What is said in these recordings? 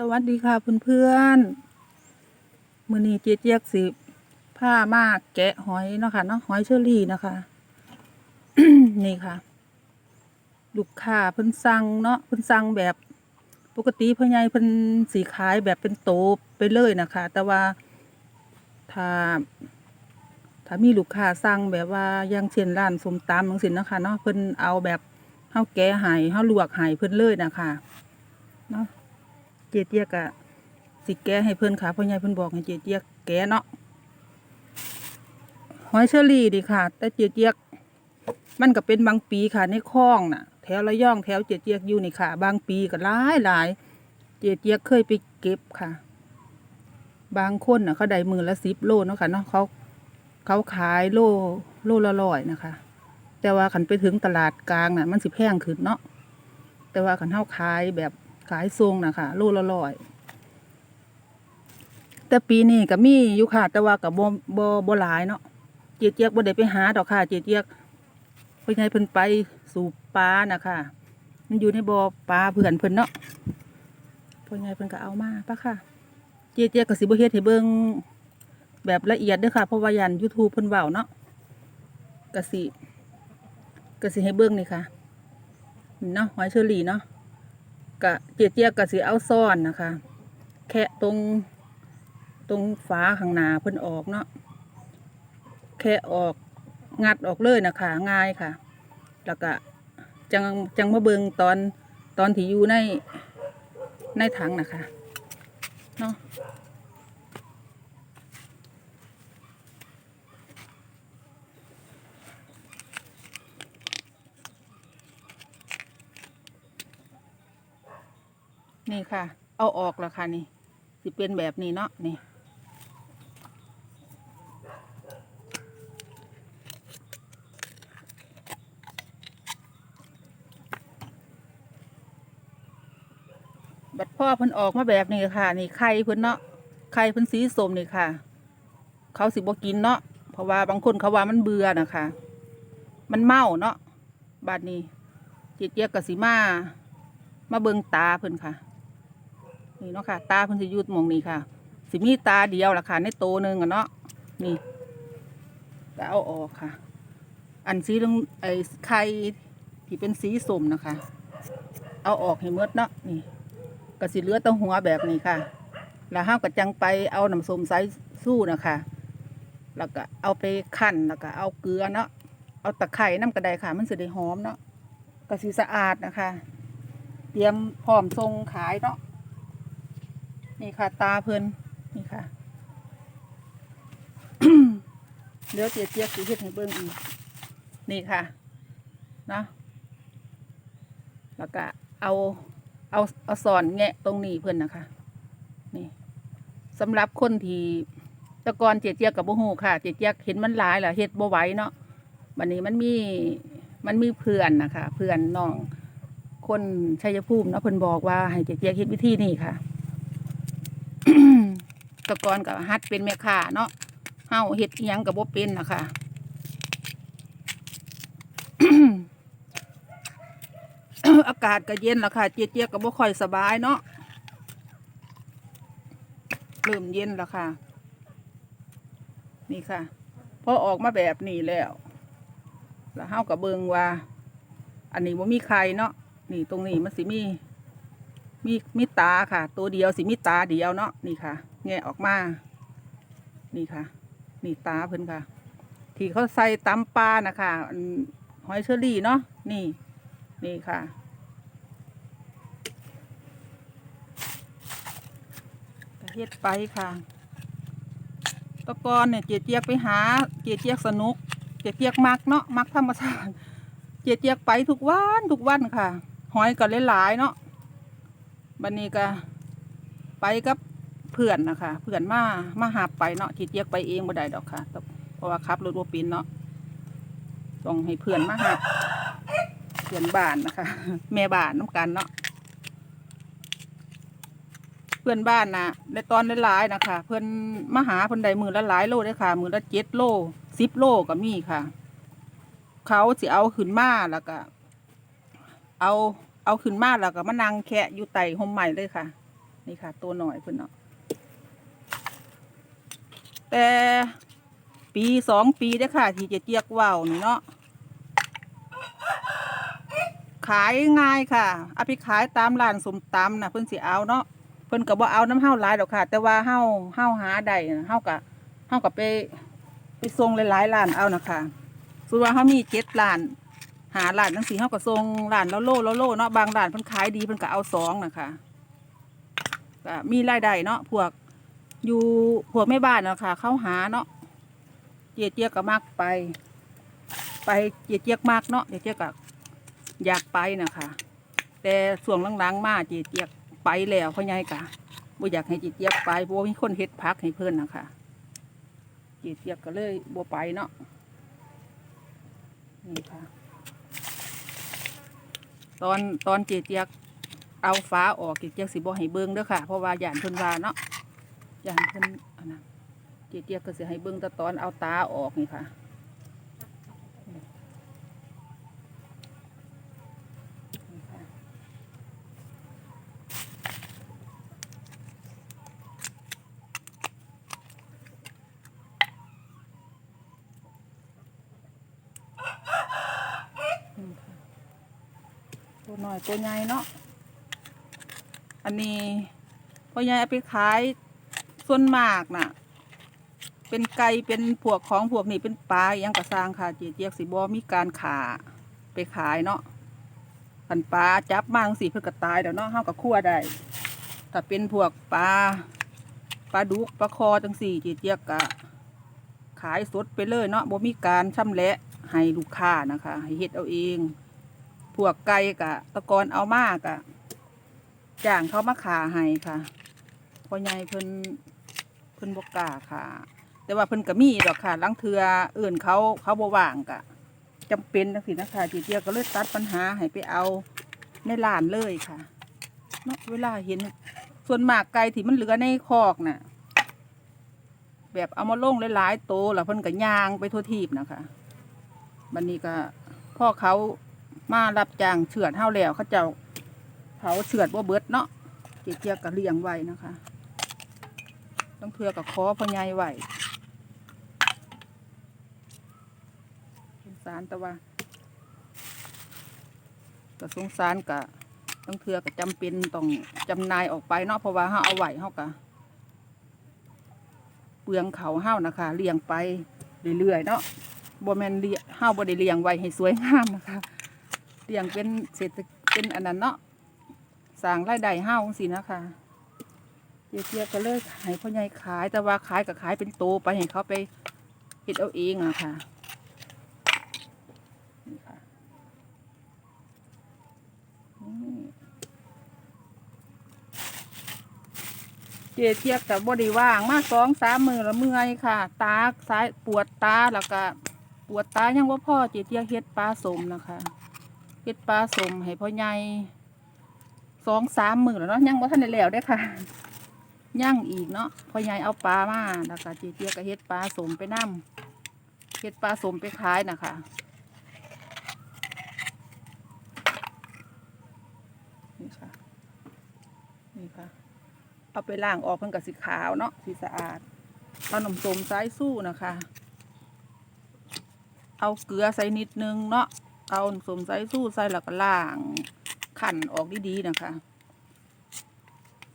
สวัสดีค่ะเพื่อนๆมื้อนี้เจ๊เจี๊ยกสิผ้ามากแกะหอยเนาะค่ะเนาะหอยเชอรี่นะคะ นี่ค่ะ ลูกค้าเพิ่นสั่งเนาะเพิ่นสั่งแบบปกติพ่อใหญ่เพิ่นสีขายแบบเป็นโตไปเลยนะคะ แต่ว่าถ้าถ้ามีลูกค้าสั่งแบบว่าอย่างเช่นร้านสมตำจังซี่นะคะเนาะเพิ่นเอาแบบเฮาแกะให้เฮาลวกให้เพิ่นเลยนะคะเนาะ เจี๊ยเจี๊ยกอะสิแกให้เพิ่อนค่ะพ่อใหญ่เพิ่อนบอกให้เจี๊ยเจี๊ยกแกเนาะหอยเชอรี่ดีค่ะ แต่เจี๊ยเจี๊ยกมันก็เป็นบางปีค่ะในคลองน่ะ แถวระย่องแถวเจี๊ยเจี๊ยกอยู่นี่ค่ะ บางปีก็หลายหลายเจี๊ยเจี๊ยกเคยไปเก็บค่ะ บางคนน่ะเขาได้มือละสิบโลเนาะค่ะเนาะเขาเขาขายโลโลละร้อยนะคะ แต่ว่าขันไปถึงตลาดกลางน่ะ มันสิแพงขึ้นเนาะแต่ว่าขันเท่าขายแบบ ขายทรงนะคะโลละร้อยแต่ปีนี้ก็มีอยู่ค่ะแต่ว่ากับบ่บ่บ่หลายเนาะเจี๊ยกเจี๊ยกบ่ได้ไปหาดอกค่ะเจี๊ยกเจี๊ยกเพิ่นให้เพิ่นไปสู่ปลานะคะมันอยู่ในบ่อปลาเพื่อนเพิ่นเนาะเพิ่นให้เพิ่นก็เอามาปะค่ะ เจี๊ยกเจี๊ยกก็สิบ่เฮ็ดให้เบิ่งแบบละเอียดเด้อค่ะ เพราะว่ายัน YouTube เพิ่นเว้าเนาะก็สิก็สิให้เบิ่งนี่ค่ะเนาะหอยเชอรี่เนาะ กะเจียเจียกะสีเอาซ่อนนะคะ แค่ตรงตรงฝาข้างหน้าเพิ่นออกเนาะแค่ออกงัดออกเลยนะคะ ง่ายค่ะ แล้วก็จังจังมาเบิงตอนตอนที่อยู่ในในถังนะคะเนาะ นี่ค่ะ เอาออกแล้วค่ะนี่สิเป็นแบบนี้เนาะนี่บัดพ่อเพิ่นออกมาแบบนี้ค่ะ นี่ไข่เพิ่นเนาะไข่เพิ่นสีส้มนี่ค่ะ เขาสิบ่กินเนาะเพราะว่าบางคนเขาว่ามันเบื่อนะคะ มันเมาเนาะบาดนี้เจี๊ยกกับสีมา มาเบิงตาเพิ่นค่ะ นี่เนาะค่ะ ตาเพิ่นสิยุดมองนี่ค่ะ สิมีตาเดียวล่ะค่ะ ในโตหนึ่งอะเนาะนี่ก็เอาออกค่ะ อันสีเหลืองไอ้ไข่ที่เป็นสีส้มนะคะ เอาออกให้หมดเนาะนี่ก็สิเลือแตั้งหัวแบบนี้ค่ะ แล้วห้าวกระจังไปเอาน้ำส้มสายสู้นะคะ แล้วก็เอาไปคั่นแล้วก็เอาเกลือเนาะเอาตะไคร่น้ำกระไดค่ะ มันสิได้หอมเนาะก็สิสะอาดนะคะ เตรียมพร้อมทรงขายเนาะ นี่ค่ะ ตาเพิ่นนี่ค่ะ เดี๋ยวเจี๊ยบเจี๊ยบสิเฮ็ดให้เบิ่งอีก นี่ค่ะ เนาะแล้วก็เอาเอาเอาสอนแงะตรงนี้เพิ่นนะคะ นี่สำหรับคนที่ตะกอนเจี๊ยบเจี๊ยบกับบ่ฮู้ค่ะ เจี๊ยบเจี๊ยบเห็นมันหลายแล้วเฮ็ดบ่ไหวเนาะบัดนี้มันมีมันมีเพื่อนนะคะ เพื่อนน้องคนชัยภูมิเนาะเพิ่นบอกว่าให้เจี๊ยบเจี๊ยบเฮ็ดวิธีนี้ค่ะ ตะกอนกับฮัดเป็นแม่ค้าเนาะเฮาเฮ็ดยังกับบ่เป็นนะคะอากาศก็เย็นแล้วค่ะ เจี๊ยบเจี๊ยบก็บ่ค่อยสบายเนาะเริ่มเย็นแล้วค่ะ นี่ค่ะพอออกมาแบบนี้แล้ว แล้วเฮากับเบิงว่า อันนี้ว่มีใครเนาะนี่ตรงนี้มันสิมี มีมีตาค่ะ ตัวเดียวสิมีตาเดียวเนาะนี่ค่ะแงะออกมา นี่ค่ะ นี่ตาเพิ่นค่ะ ที่เขาใส่ตำปลานะคะหอยเชอรี่เนาะนี่ นี่ค่ะเฮ็ดไปค่ะตะกอนเนี่ยเจียเจียกไปหา เจียเจียกสนุก เจียเจียกมักเนาะมักธรรมชาติเจียเจียกไปทุกวันทุกวันค่ะ หอยก็หลายๆเนาะ บันนี้ก็ไปกับเพื่อนนะคะเพื่อนมามาหาไปเนาะเจียเจียกไปเองบ่ได้ดอกค่ะต้องเพราะว่าขับรถบ่เป็นเนาะต้องให้เพื่อนมาหาเพื่อนบ้านนะคะ แม่บ้านน้ำกันเนาะเพื่อนบ้านนะในตอนหลายๆนะคะ เพื่อนมาหาเพื่อนใดมือละหลายโลเลยค่ะมือละเจ็ดโลสิบโลก็มีค่ะ เขาสิเอาขึ้นมาแล้วก็เอา เอาขึ้นมาแล้วก็มานั่งแคะอยู่ไตห่มใหม่เลยค่ะ นี่ค่ะ ตัวหน่อยเพิ่นเนาะแต่ปีสองปีได้ค่ะ ที่เจะเจียกว่าวนี่เนาะขายง่ายค่ะเอาไปขายตามร้านสมตำนะเพิ่นสิเอาเนาะเพิ่นก็บ่เอาน้ำเฮาหลายดอกค่ะ แต่ว่าเฮาเฮาหาได้น่าก็เฮาก็ไปไปส่งหลายๆร้านเอานะคะส่วนว่าเขามีเจ็ดร้าน หาร้านทั้งสี่เขาก็ส่งร้านแล้วโลแล้วโลเนาะบางร้านเพิ่นขายดีเพิ่นก็เอาสองนะคะก็มีรายได้เนาะพวกอยู่พวกแม่บ้านเนาะค่ะเข้าหาเนาะเจียเจียกก็มากไป ไปเจียเจียกมากเนาะเจียเจียกก็อยากไปนะคะแต่ส่วงหลังๆมาเจียเจียกไปแล้วเขาใหญ่กะบ่อยากให้เจียเจียกไปเพราะว่ามีคนเฮ็ดพักให้เพิ่นนะคะเจียเจียกก็เลยบัวไปเนาะนี่ค่ะ ตอนตอนเจียเจียกเอาฟ้าออกเจียเจียกสิบ่ให้เบิ้งเด้อค่ะ เพราะว่าหยานเพิ่นว่าเนาะหยานเพิ่นอันนั้นเจียเจียกก็สิให้เบิ้งแต่ตอนเอาตาออกนี่ค่ะนี่ค่ะ อืมค่ะ ตัวใหญ่เนาะ อันนี้พ่อใหญ่เอาไปขายส่วนมากน่ะ เป็นไก่เป็นพวกของพวกนี้เป็นปลาอหยังกระซางค่ะ เจียเจียกสิบอมีการขาไปขายเนาะขันปลาจับมาจังสีเพื่อกระตายเดี๋ยวเนาะเฮากับคั่วได้ถ้าเป็นพวกปลาปลาดุกปลาคอจังสี่เจียเจียกกะขายสดไปเลยเนาะบ่มีการช่ำแหละให้ลูกค้านะคะ ให้เฮ็ดเอาเอง พวกไก่กะตะกอนเอามากะจ้างเขามาขาให้ค่ะพ่อใหญ่เพิ่นเพิ่นบ่กาค่ะ แต่ว่าเพิ่นก็มีดอกค่ะลังเทืออื่นเขาเขาบว่างกะจำเป็นจังซี่นะคะจีเจียก็เลยตัดปัญหาให้ไปเอาในร้านเลยค่ะเนาะเวลาเห็น ส่วนหมากไก่ที่มันเหลือในคอกน่ะ แบบเอามาลงหลายๆโตแล้วเพิ่นก็ย่างไปทั่วทีบนะคะ บันนี้ก็พ่อเขา มารับจ้างเฉือดเฮาแล้วเขาเจ้าเผาเฉือดว่าเบิดเนาะเจียเจียก็เลี้ยงไว้นะคะต้องเทือกับคอพ่อใหญ่ไวสารต่ว่าก็สงสารกะต้องเทือก็จำเป็นต้องจำนายออกไปเนาะเพราะว่าเฮาเอาไหวเฮากะเปลืองเขาเฮ้านะคะเลี้ยงไปเรื่อยๆเนาะบ่แมนเลี้ยเฮ้าบ่ได้เลี้ยงไว้ให้สวยงามนะคะ เลี้ยงเป็นเศรษฐเป็นอันนั้นเนาะสร้างรายได้เฮ้าสินะคะเจียเจียก็เลยให้พ่อใหญ่ขาย แต่ว่าขายก็ขายเป็นโตไปให้เขาไปเฮ็ดเอาเองอะค่ะนี่ค่ะเจเทียบแต่บไดีว่างมาสองสามมือล้วเมื่อยค่ะ ตาซ้ายปวดตาแล้วก็ปวดตายังว่าพ่อเจเทียบเฮ็ดปลาสมนะคะ ฮ็ดปลาสมให้พ่อใหญ่สองสามหมือแล้วเนาะยังว่าท่านได้แล้วได้ค่ะย่างอีกเนาะพ่อใหญ่เอาปลามาแล้วก็เจเทียบก็เฮ็ดปลาสมไปนั่มเฮ็ดปลาสมไปขายนะคะนี่ค่ะนี่ค่ะ เอาไปล้างออกเพิ่นกับสีขาวเนาะสีสะอาดเอานมสมสายสู้นะคะ เอาเกลือใส่นิดนึงเนาะ เอานมสมสายสู้ใส่แล้วก็ล้างขันออกดีๆนะคะ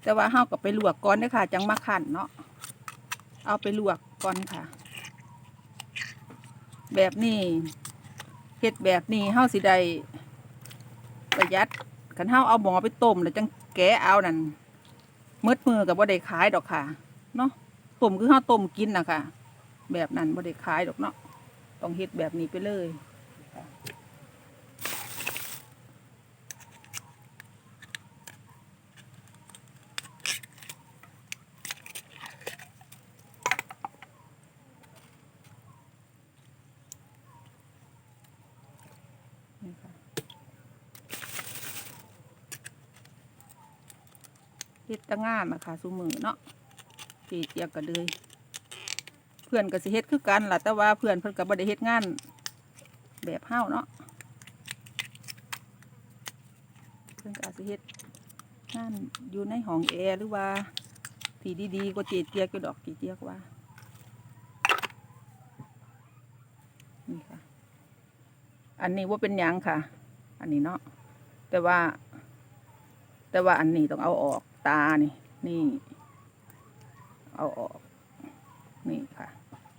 แต่ว่าเฮาก็ไปลวกก่อนเด้ค่ะ จังมาขันเนาะเอาไปลวกก่อนค่ะ แบบนี้เฮ็ดแบบนี้เฮาสิได้ประหยัดคันเฮาเอาหมอไปต้มแล้วจังแกะเอานั่นมืดมือกับบ่ได้ขายดอกค่ะเนาะต้มคือข้าวต้มกินนะคะแบบนั้นบ่ได้ขายดอกเนาะต้องเฮ็ดแบบนี้ไปเลยนี่ค่ะ เฮ็ดแตะงานนะคะสุมือเนาะเจีเจียกกันเลยเพื่อนก็สิเฮ็ดคือกันล่ะแต่ว่าเพื่อนเพิ่นก็บ่ได้เฮ็ดงานแบบเฮาเนาะเพื่อนก็อาจสิเฮ็ดนั่นอยู่ในห้องแอร์หรือว่าที่ดีๆกว่าเจเจียกอยู่ดอกเจเจียกว่านี่ค่ะ อันนี้ว่าเป็นยังค่ะ อันนี้เนาะแต่ว่า แต่ว่าอันนี้ต้องเอาออก ตานี่ นี่ เอาออก นี่ค่ะ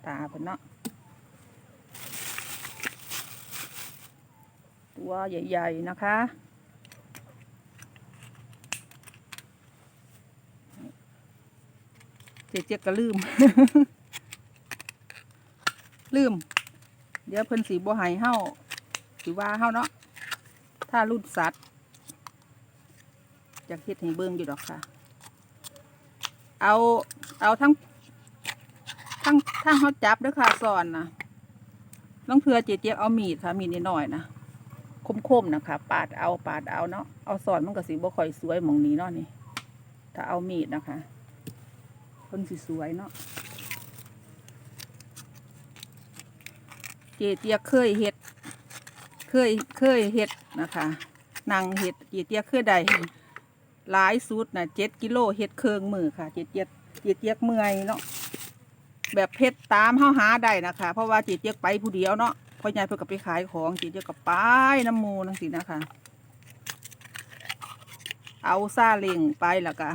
ตาเป็นเนาะตัวใหญ่ ๆ นะคะ เจ๊เจ๊ก็ลืม ลืม เดี๋ยวเพิ่นสีบัวหายเฮาสีว่าเฮาเนาะ ถ้ารุ่นสัตว์ จากเฮ็ดให้เบิ่งอยู่ดอกค่ะ เอาเอาทั้งทั้งทั้งเฮาจับด้วยค่ะสอนนะต้องเพื่อเจ๊เจ๊ยบเอามีดค่ะมีดนิดหน่อยนะคมๆนะคะปาดเอาปาดเอาเนาะเอาสอนมันก็สีบ่ค่อยสวยหมองนี้เนาะนี่ ถ้าเอามีดนะคะเพิ่นสิสวยเนาะเจเตียเคยเฮ็ด เคยเคยเฮ็ดนะคะนางเฮ็ดเจเตียเคยได้ หลายสุดนะเจ็ดกิโลเฮ็ดเครื่องมือค่ะเจ็ดเตียเจเตียเมื่อยเนาะแบบเพชรตามเฮาหาได้นะคะ เพราะว่าเจเตียไปผู้เดียวเนาะเพอยายเพิ่นก็ไปขายของเจเตียก็ไปน้ำมูนั่นสินะคะเอาซาเล็งไปแล้วก็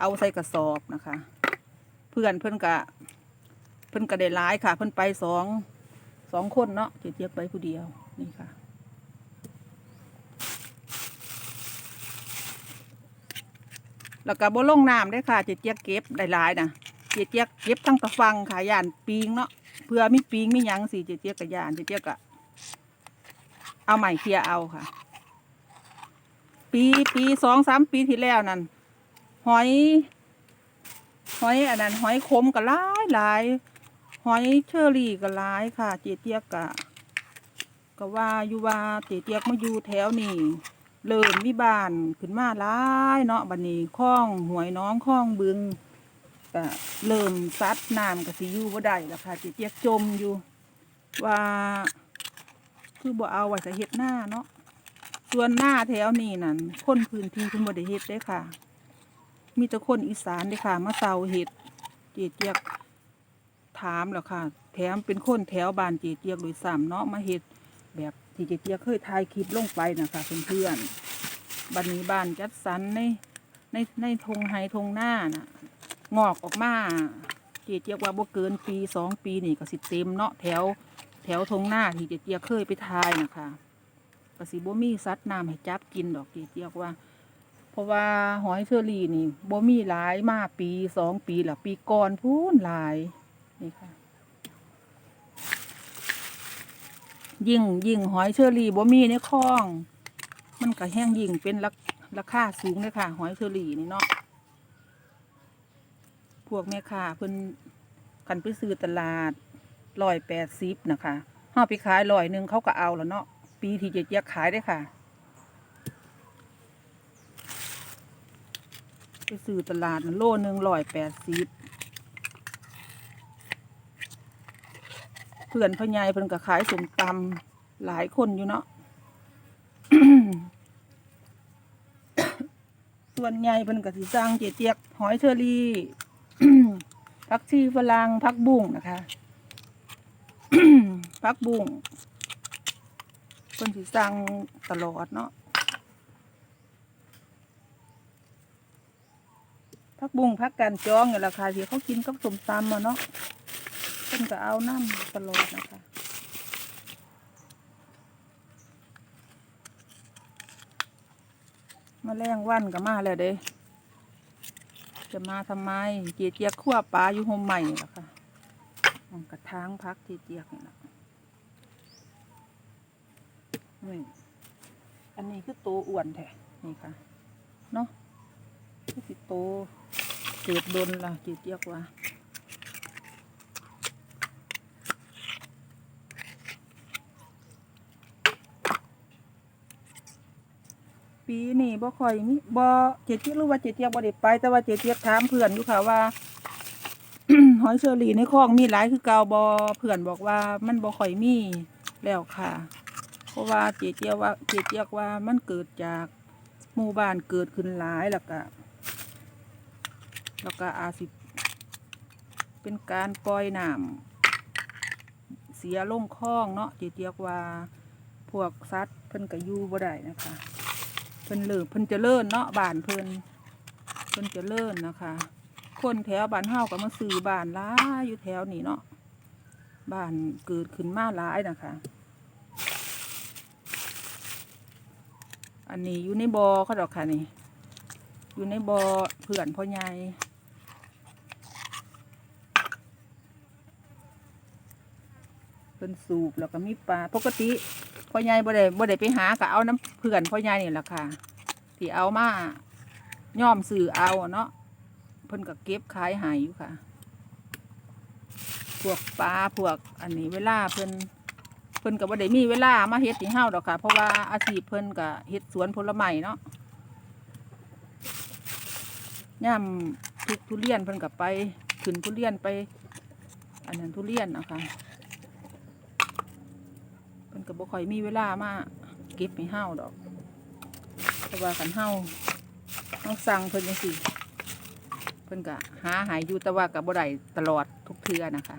เอาใส่กระสอบนะคะ เพื่อนเพิ่อนก็เพิ่อนก็ได้หลายค่ะ เพิ่อนไปสองสองคนเนาะเจเจี๊ยบไปผู้เดียวนี่ค่ะ แล้วก็บ่ลงน้ำได้ค่ะเจเจี๊ยเก็บได้หลายนะเจเจี๊ยเก็บทั้งตะฟังค่ะย่านปิงเนาะเพื่อมีปิงมียังสิเจเจี๊ยกับยานเจเจี๊ยก็เอาใหม่เคลียเอาค่ะ ปีปีสองสามปีที่แล้วนั่นหอยหอยอันนั้นหอยขมก็หลายหลายหอยเชอรี่ก็หลายค่ะ เจเจียกกะก็ว่าอยู่ว่าเจเจียกมาอยู่แถวนี้ เริ่มมีบานขึ้นมาหลายเนาะบัดนี้คลองหวยน้องคลองบึงก็เริ่มซัดน้ำก็สิอยู่บ่ได้แล้วค่ะเจเจียกจมอยู่ ว่า คือบ่เอาไว้ใส่เฮ็ดหน้าเนาะส่วนหน้าแถวนี้นั่นคนพื้นที่เพิ่นบ่ได้เฮ็ดเด้ค่ะ มีแต่คนอีสานเด้ค่ะ มาเซาเห็ดเจียเจียกถามแล้วค่ะ แถมเป็นคนแถวบ้านเจียเจียกโดยซ้ำเนาะมาเห็ดแบบ ที่เจียเจียเคยถ่ายคลิปลงไปนะคะเพื่อนๆบันนี้บ้านจัดสรรในในในทงไฮทงหน้าน่ะงอกออกมาเจียเจียกว่าบ่เกินปีสองปีนี่ก็สิเต็มเนาะแถวแถวทงหน้าที่เจียเจียเคยไปถ่ายนะคะก็สิบ่มีสัตว์น้ำให้จับกินดอกเจียเจียกว่า เพราะว่าหอยเชอรี่นี่บ่มีหลายมาปีสองปีละปีก่อนพูนหลายนี่ค่ะ ยิ่งยิ่งหอยเชอรี่บ่มีในคลอง มันก็แห้งยิ่งเป็นราราคาสูงเลยค่ะ หอยเชอรี่นี่เนาะพวกแม่ค้าเพิ่นกันไปซื้อตลาดร้อยแปดสิบนะคะห้าไปขายร้อยหนึ่งเขาก็เอาแล้วเนาะปีที่เจะเจียกขายได้ค่ะไปซื้อตลาดโลหนึ่งร้อยแปดสิบ เพื่อนพ่อใหญ่เพิ่นก็ขายสมตำหลายคนอยู่เนาะส่วนใหญ่เพิ่นก็สิสร้างเจเจียกหอยเชอรี่ผักชีฝรั่งผักบุ้งนะคะผักบุ้งเพิ่นสิสร้างตลอดเนาะพักบุ้งพักกันจองเนี่ยราคาที่เขากินกับสมตำมาเนาะ นก็เอาน้ำตลอดนะคะมาแรงวันก็มาแล้วเด้จะมาทำไม เจียเจียกขั้วปลาอยู่โฮมใหม่ล่ะค่ะมองกระทางพักเจียเจียกนี่นะนี่อันนี้คือตัวอ้วนแท้นี่ค่ะเนาะที่โตเกิดโดนล่ะจีเจียกว่า ปีนี้บ่ค่อยมีบ่เจเจี๊ยบรู้ว่าเจเจี๊ยบบ่ได้ไป แต่ว่าเจเจี๊ยบถามเพื่อนอยู่ค่ะว่าหอยเชอรี่ในคลองมีหลายคือเก่าบ่เพื่อนบอกว่ามันบ่ค่อยมีแล้วค่ะ เพราะว่าเจเจี๊ยบว่าเจเจี๊ยบว่ามันเกิดจากหมู่บ้านเกิดขึ้นหลายแล้วก็แล้วก็อาสิเป็นการปล่อยน้ำเสียลงคลองเนาะที่เรียกว่าพวกสัตว์เพิ่นก็อยู่บ่ได้นะคะ พิ่นเลิกเพิ่นจะเลิ่นเนาะบ้านเพิ่นเพิ่นจะเลิ่นนะคะ คนแถวบ้านเฮาก็มาซื้อบ้านหลายอยู่แถวนี้เนาะบ้านเกิดขึ้นมาหลายนะคะ อันนี้อยู่ในบอ่อเขาดอกค่ะนี่ อยู่ในบอ่อเพื่อนพ่อใหญ่เพิ่นสูบแล้วก็มีปลาปกติ พ่อใหญ่บ่ได้บ่ได้ไปหาก็เอาน้ำเพื่อนพ่อใหญ่นี่แหละค่ะ ที่เอามาย่อมสื่อเอาเนาะเพิ่นก็เก็บขายหายอยู่ค่ะ พวกปลาพวกอันนี้เวลาเพิ่นเพิ่นก็บ่ได้มีเวลามาเฮ็ดที่เฮาดอกค่ะ เพราะว่าอาชีพเพิ่นก็เฮ็ดสวนผลไม้เนาะย่ามทุกทุเรียนเพิ่นก็ไปขึ้นทุเรียนไป อันนั้นทุเรียนนะคะ เพิ่นก็บ่ค่อยมีเวลามาเก็บให้เฮาดอกเพราะว่ากันเฮาเฮาสั่งเพิ่นจังซี่เพิ่นก็หาหายอยู่แต่ว่าก็บ่ได้ตลอดทุกเทื่อนะคะ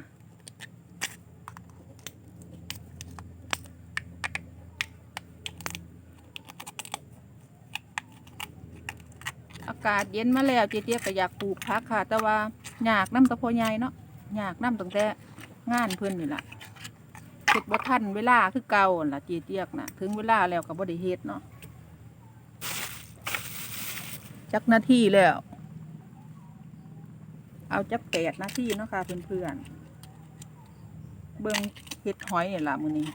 อากาศเย็นมาแล้วเจ๊เจี๊ยบก็อยากปลูกพักค่ะ แต่ว่าอยากน้ำตะโพใหญ่เนาะอยากน้ำตั้งแต่งานเพื่อนนี่แหละ เฮ็ดบ่ทันเวลาคือเก่าล่ะเจ๊เจี๊ยบน่ะถึงเวลาแล้วก็บ่ได้เฮ็ดเนาะจักนาทีแล้ว เอาจักแปดนาทีเนาะค่ะเพื่อนๆเบิ่งเฮ็ดหอยนี่ล่ะมื้อนี้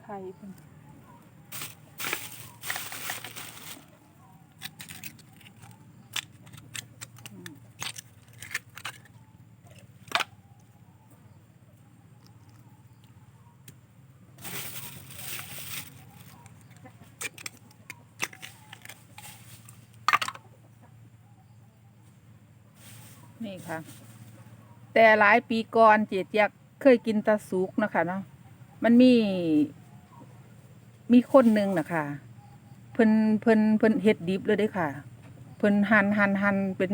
ไข่เป็น นี่ค่ะ แต่หลายปีก่อนเจียเจียกเคยกินตะสุกนะคะเนาะมันมี มีคนหนึ่งนะคะเพิ่นเพิ่นเพิ่นเฮ็ดดิบเลยด้ค่ะ เพิ่นหั่นหั่นหั่นเป็น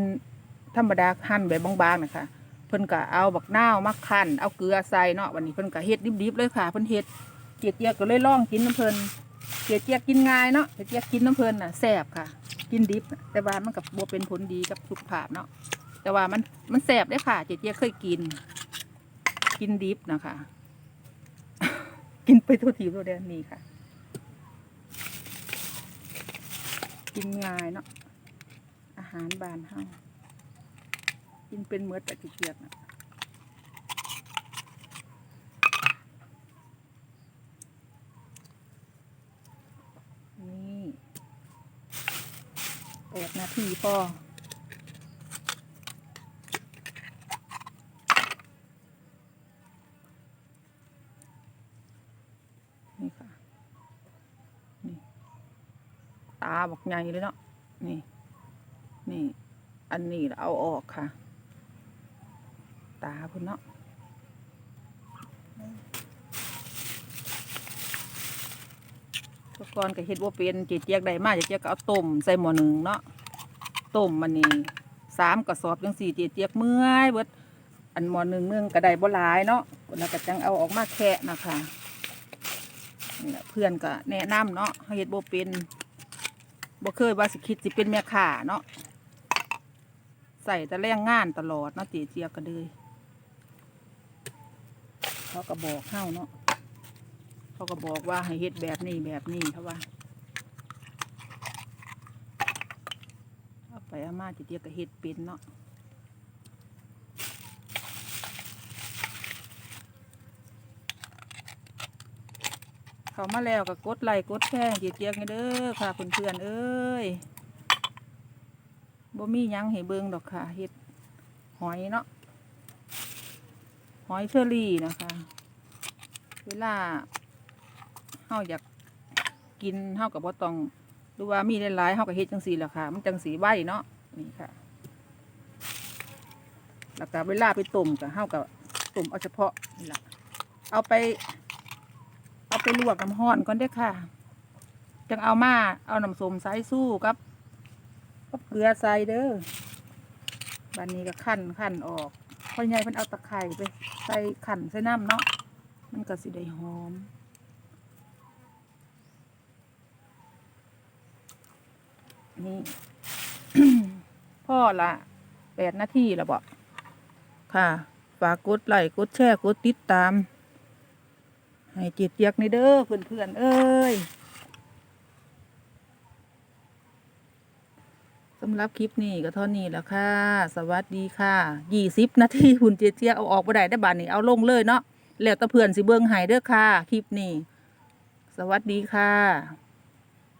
ธรรมดาหั่นแบบบางๆนะคะเพิ่นก็เอาบักนาวมาคั่นเอาเกลือใส่เนาะวันนี้เพิ่นก็เฮ็ดดิบๆเลยค่ะเพิ่นเฮ็ดเจียเจียกก็เลยลองกินน้ำเพิ่นเจียเจียกกินง่ายเนาะเจียเจียกกินน้ำเพิ่นน่ะแซ่บค่ะ กินดิบแต่ว่ามันกับบ่เป็นผลดีกับสุขภาพเนาะ แต่ว่ามันมันแซ่บได้ค่ะ เจียเจียเคยกิน กินดิบนะคะ กินไปทั่วทีทั่วแดนนี่ค่ะ กินง่ายเนาะอาหารบานเฮากินเป็นเมือดแต่เกียนะนี่แปดนาทีพอ นี่ค่ะ นี่ ตาบอก ใหญ่เลยเนาะนี่ นี่ อันนี้เอาออกค่ะ ตาพุ่นเนาะตะกอนก็เฮ็ดว่าเป็นเจีเจียกได้มากเจีเจียกก็เอาต้มใส่หม้อหนึ่งเนาะต้มมันนี่สามกระสอบจังสี่เจีเจียกเมื่อยเบิดอันหม้อหนึ่งเนื่องก็ได้บ่หลายเนาะแล้วก็จังเอาออกมาแค่นะคะนี่แหละเพื่อนก็แนะนำเนาะเฮ็ดบ่เป็น บ่เคยว่าสิคิดสิเป็นแม่ค้าเนาะใส่แต่แรงงานตลอดเนาะเจีเจียกก็เลยเขาก็บอกเข้าเนาะเขาก็บอกว่าให้เฮ็ดแบบนี้แบบนี้เขาว่าเอาไปเอามาเจีเจียกก็เฮ็ดเป็นเนาะ เขามาแล้วก็กดไลค์กดแชร์ให้เจียกๆเด้อค่ะเพื่อนๆเอ้ยบ่มียังให้เบิ่งดอกค่ะเฮ็ดหอยเนาะหอยเชอรี่นะคะ เวลาเฮาอยากกินเฮากับบ่ต้องดูว่ามีหลายๆเฮาก็เฮ็ดจังซี่แหละค่ะ มันจังสีไว้เนาะนี่ค่ะแล้วก็เวลาไปต้มก็เฮาก็ต้มเอาเฉพาะนี่แหละเอาไป เอาไปลวกน้ำร้อนก่อนเด้อค่ะ จังเอามาเอาน้ำส้มสายสู้กับกับเกลือใส่เด้อบันนี้ก็ขั้นขั้นออกพ่อใหญ่เพิ่นเอาตะไคร้ไปใส่ขันใส่น้ำเนาะ มันก็สิได้หอม นี่พ่อละแปดนาทีแล้วบอกค่ะ ฝากกดไลค์กดแชร์กดติดตาม ให้จิตเจียกในเด้อเพื่อนๆเอ้ยสำหรับคลิปนี้ก็เท่านี้แล้วค่ะ สวัสดีค่ะยี่สิบนาทีหุ่นเจี๊ยเอาออกไปได้ได้บานนี้เอาลงเลยเนาะแล้วตะเพื่อนสิเบิ้งหายเด้อค่ะ คลิปนี้ สวัสดีค่ะ